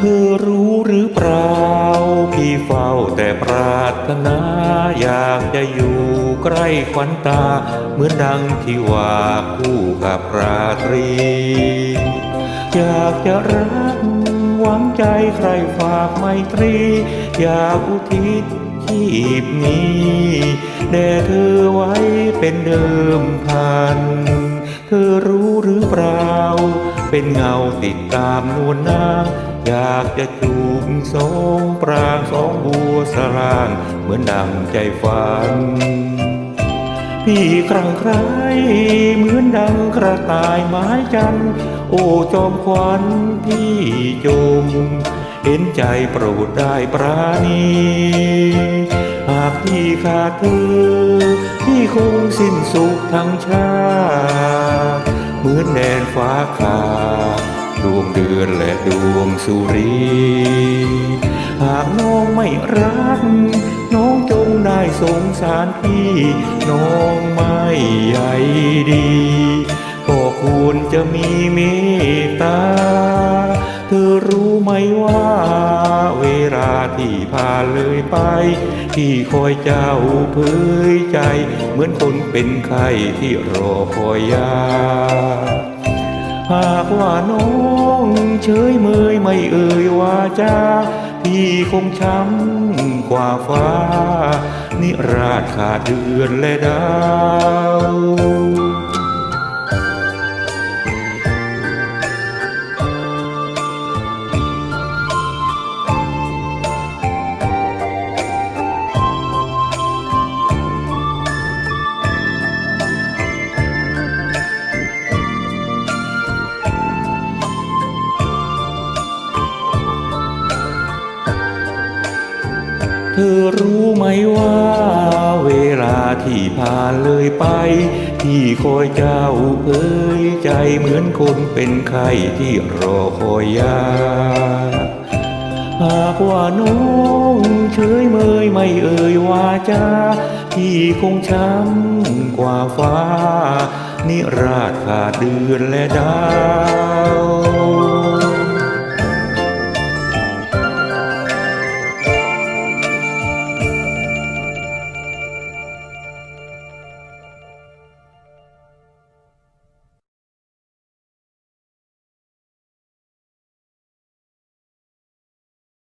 ธอรู้หรือเปล่า พี่เฝ้าแต่ปรารถนา อยากจะอยู่ใกล้ควันตา เหมือนดังที่ว่าคู่กับราตรี อยากจะรักหวังใจใครฝากไมตรี อยากอุทิศชีพนี้แด่เธอไว้เป็นเดิมพัน เธอรู้หรือเปล่า เป็นเงาติดตามนวลนาง อยากจะจูบสองปรางสองบัวสรางเหมือนดังใจฝัน พี่ครั้งใครเหมือนดังกระต่ายไม้จันทร์โอ้จอมควันพี่จม เห็นใจโปรดได้ปราณีหากพี่ขาดเธอ พี่คงสิ้นสุขทั้งชาติเหมือนแดนฟ้าขาด ดวงเดือนและดวงสุรี หากน้องไม่รัก น้องจงได้สงสารพี่ น้องไม่ใหญ่ดี ก็ควรจะมีเมตตา เธอรู้ไหมว่าเวลาที่ผ่านเลยไป ที่คอยเจ้าเผยใจ เหมือนคนเป็นไข้ที่รอคอยยาหากว่าน้อง ยเมยไม่เอ่ยว่าจาพี่คงช้ำกว่าฟ้า นิราชขาดเดือนและดาว เธอรู้ไหมว่า เวลาที่ผ่านเลยไป ที่คอยเจ้าเผยใจเหมือนคนเป็นไข้ที่รอคอยยา หากว่าน้องเฉยเมยไม่เอ่ยว่าจาที่คงช้ำกว่าฟ้า นิราชขาดเดือนและดาว